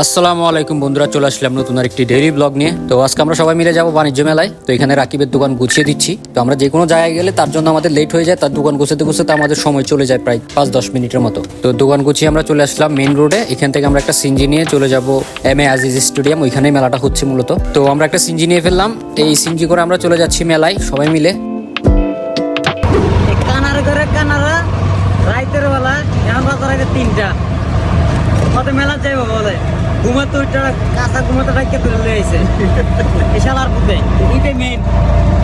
আসসালামু আলাইকুম বন্ধুরা, চলে আসলাম নতুন আর একটি ডেইলি ব্লগ নিয়ে। তো আজকে আমরা সবাই মিলে যাব বাণিজ্য মেলায়। তো এখানে রাকিবের দোকান গুছিয়ে দিচ্ছি। তো আমরা যে কোনো জায়গায় গেলে তার জন্য আমাদের লেট হয়ে যায়, তার দোকান গুছাতে গুছাতে আমাদের সময় চলে যায় প্রায় পাঁচ দশ মিনিটের মতো। তো দোকান গুছিয়ে আমরা চলে আসলাম মেইন রোডে এখান থেকে আমরা একটা সিঞ্জি নিয়ে চলে যাব এম এ আজিজ স্টেডিয়াম ওইখানেই মেলাটা হচ্ছে মূলত। তো আমরা একটা সিঞ্জি নিয়ে ফেললাম। এই সিঞ্জি করে আমরা চলে যাচ্ছি মেলায় সবাই মিলে। তিনটা। মেলা যাইব বলে? ঘুমাতে উঠটা কাঁচা ঘুমাতে তুলে লিয়ে আইছে। মেইন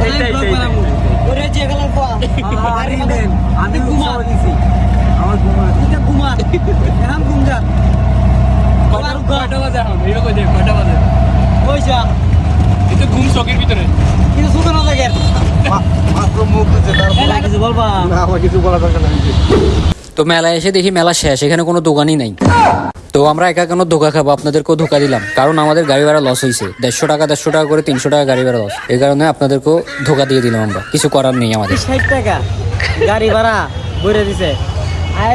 এইটাই, এইটাই, ওরে যে কোয়া। আরে মেন, আমি ঘুমা দিছি। আমার ঘুমা এটা ঘুমা এখন ঘুম যা। বাজে? এখন? এটা কই দে কয়টা বাজে? এটা ঘুম চকের ভিতরে। কিন্তু সুতো না লাগে মাত্র মুখ কিছু বলবা? না আমার কিছু বলা দরকার নাই। তো মেলায় এসে দেখি মেলা শেষ এখানে কোনো দোকানই নাই। তো আমরা একা কেন ধোকা খাব? আপনাদেরকেও ধোকা দিলাম। কারণ আমাদের গাড়ি ভাড়া লস হয়েছে দেড়শো টাকা দেড়শো টাকা করে তিনশো টাকা গাড়ি ভাড়া লস এই কারণে আপনাদেরকেও ধোকা দিয়ে দিলাম আমরা। কিছু করার নেই আমাদের। ষাট টাকা গাড়ি ভাড়া বইরে দিছে।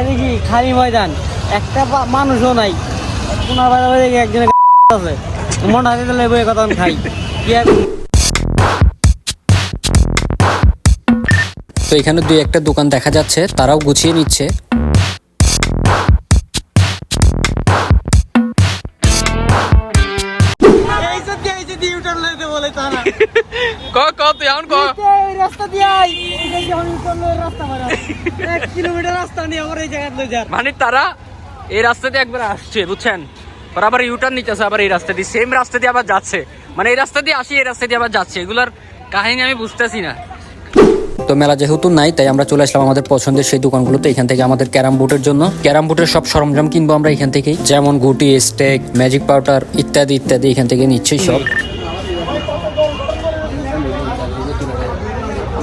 দেখি খালি ময়দান। একটা মানুষও নাই। পুনার বাজার বাজে একজনের আছে। মন হাতে দিলে বই কথা খাই। কি তো এখানে দুই একটা দোকান দেখা যাচ্ছে তারাও গুছিয়ে নিচ্ছে রাস্তা দিয়ে আই এই যে আমি ইউটার্ন লই রাস্তা মারা এক কিলোমিটার রাস্তা নিয়ে আমার এই জায়গা লই যার মানে তারা এই রাস্তা দিয়ে একবার আসছে বুঝছেন? ওরা আবার ইউটার্ন নিতেছে আবার এই রাস্তা দিয়ে। সেম রাস্তা দিয়ে আবার যাচ্ছে। মানে এই রাস্তা দিয়ে আসি এই রাস্তা দিয়ে আবার যাচ্ছে। এগুলার কাহিনী আমি বুঝতেছি না। তো মেলা যেহেতু নাই তাই আমরা চলে আসলাম আমাদের পছন্দের সেই দোকানগুলোতে। এখান থেকে আমাদের ক্যারাম বোর্ডের জন্য। ক্যারাম বোর্ডের সব সরঞ্জাম কিনবো আমরা এখান থেকেই। যেমন গুটি স্টেক ম্যাজিক পাউডার ইত্যাদি ইত্যাদি এখান থেকে নিচ্ছি সব।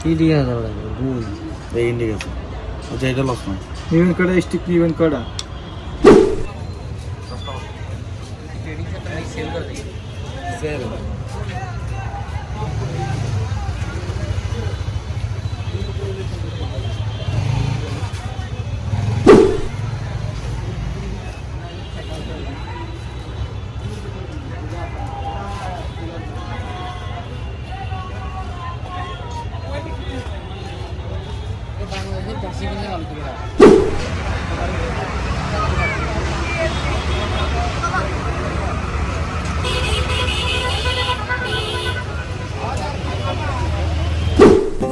কি দিয়ে দাঁড়া ভুল এই ইন্ডিকেশন আচ্ছা এটা লস না ইভেন কটা স্টিক ইভেন কটা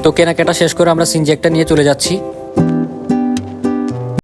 তো কেনাকাটা শেষ করে আমরা সিনজেক্টটা নিয়ে চলে যাচ্ছি।